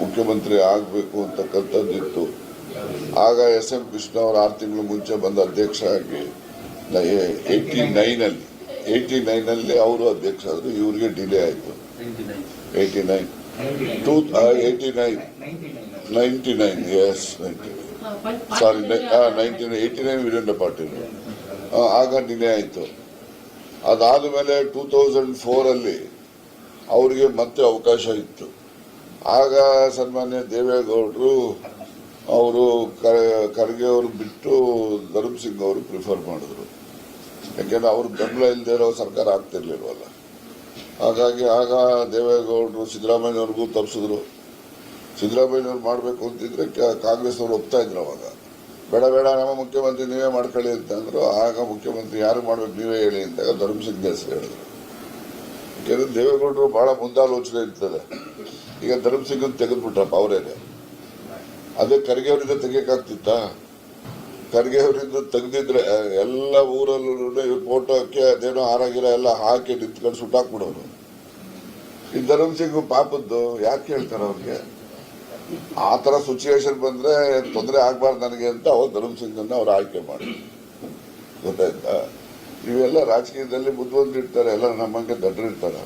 ಮುಖ್ಯಮಂತ್ರಿ ಆಗಬೇಕು ಅಂತಕ್ಕಂಥದ್ದಿತ್ತು ಆಗ ಎಸ್ ಎಂ ಕೃಷ್ಣ ಅವರು ಆರು ತಿಂಗಳು ಮುಂಚೆ ಬಂದ ಅಧ್ಯಕ್ಷ ಆಗಿ ಏಯ್ಟಿ ನೈನಲ್ಲಿ ಏಯ್ಟಿ ನೈನಲ್ಲಿ ಅವರು ಅಧ್ಯಕ್ಷ ಆದರು, ಇವರಿಗೆ ಡಿಲೇ ಆಯಿತು. Eighty nine two eighty nine ninety nine yes ninety sorry ninety eighty nine Virendra Patil ಆಗ ಡಿಲೇ ಆಯಿತು. ಅದಾದ ಮೇಲೆ ಟೂ ತೌಸಂಡ್ ಫೋರಲ್ಲಿ ಅವರಿಗೆ ಮತ್ತೆ ಅವಕಾಶ ಇತ್ತು. ಆಗ ಸನ್ಮಾನ್ಯ ದೇವೇಗೌಡರು ಅವರು ಖರ್ಗೆ ಅವರು ಬಿಟ್ಟು ಧರ್ಮ್ ಸಿಂಗ್ ಅವರು ಪ್ರಿಫರ್ ಮಾಡಿದ್ರು. ಯಾಕೆಂದ್ರೆ ಅವ್ರ ಬೆಂಬಲ ಇಲ್ಲದೆ ಇರೋ ಸರ್ಕಾರ ಆಗ್ತಿರ್ಲಿಲ್ವಲ್ಲ. ಹಾಗಾಗಿ ಆಗ ದೇವೇಗೌಡರು ಸಿದ್ದರಾಮಯ್ಯವ್ರಿಗೂ ತಪ್ಪಿಸಿದ್ರು. ಸಿದ್ದರಾಮಯ್ಯವ್ರು ಮಾಡಬೇಕು ಅಂತಿದ್ರೆ ಕಾಂಗ್ರೆಸ್ ಅವರು ಒಪ್ತಾ ಇದ್ರು ಅವಾಗ. ಬೇಡ ಬೇಡ, ನಮ್ಮ ಮುಖ್ಯಮಂತ್ರಿ ನೀವೇ ಮಾಡ್ಕೊಳ್ಳಿ ಅಂತಂದ್ರು ಆಗ ಮುಖ್ಯಮಂತ್ರಿ ಯಾರು ಮಾಡ್ಬೇಕು ನೀವೇ ಹೇಳಿ ಅಂತ ಧರ್ಮಸಿಂಗ್ ಹೆಸರು ಹೇಳಿದ್ರು. ಯಾಕೆಂದ್ರೆ ದೇವೇಗೌಡರು ಬಹಳ ಮುಂದಾಲೋಚನೆ ಇರ್ತದೆ. ಈಗ ಧರ್ಮಸಿಂಗ್ ತೆಗೆದ್ಬಿಟ್ರಪ್ಪ ಅವರೇನೆ. ಅದೇ ಖರ್ಗೆ ಅವರಿಂದ ತೆಗಿಯಕಾಗ್ತಿತ್ತ ಖರ್ಗೆ ಅವರಿಂದ ತೆಗೆದಿದ್ರೆ ಎಲ್ಲ ಊರಲ್ಲೂ ಇವ್ರ ಫೋಟೋ ಹಾಕಿ ಅದೇನೋ ಹಾರಾಗಿರ ಎಲ್ಲ ಹಾಕಿ ನಿಂತ್ಕೊಂಡು ಸುಟ್ಟಾಕ್ಬಿಡೋರು ಈ ಧರ್ಮಸಿಂಗ್ ಪಾಪದ್ದು ಯಾಕೆ ಹೇಳ್ತಾರೆ ಅವ್ರಿಗೆ? ಆ ತರ ಸಿಚುವೇಶನ್ ಬಂದ್ರೆ ತೊಂದರೆ ಆಗ್ಬಾರ್ದು ನನಗೆ ಅಂತ ಅವ್ರು ಧರ್ಮಸಿಂಗ್ ಅನ್ನ ಅವ್ರು ಆಯ್ಕೆ ಮಾಡಿ ಗೊತ್ತಾಯ್ತಾ? ಇವೆಲ್ಲ ರಾಜಕೀಯದಲ್ಲಿ ಬುದ್ಧಿವಂತರಿರ್ತಾರೆ ಎಲ್ಲ ನಮ್ಮಂಗೆ ದಡ್ಡರಿರ್ತಾರೆ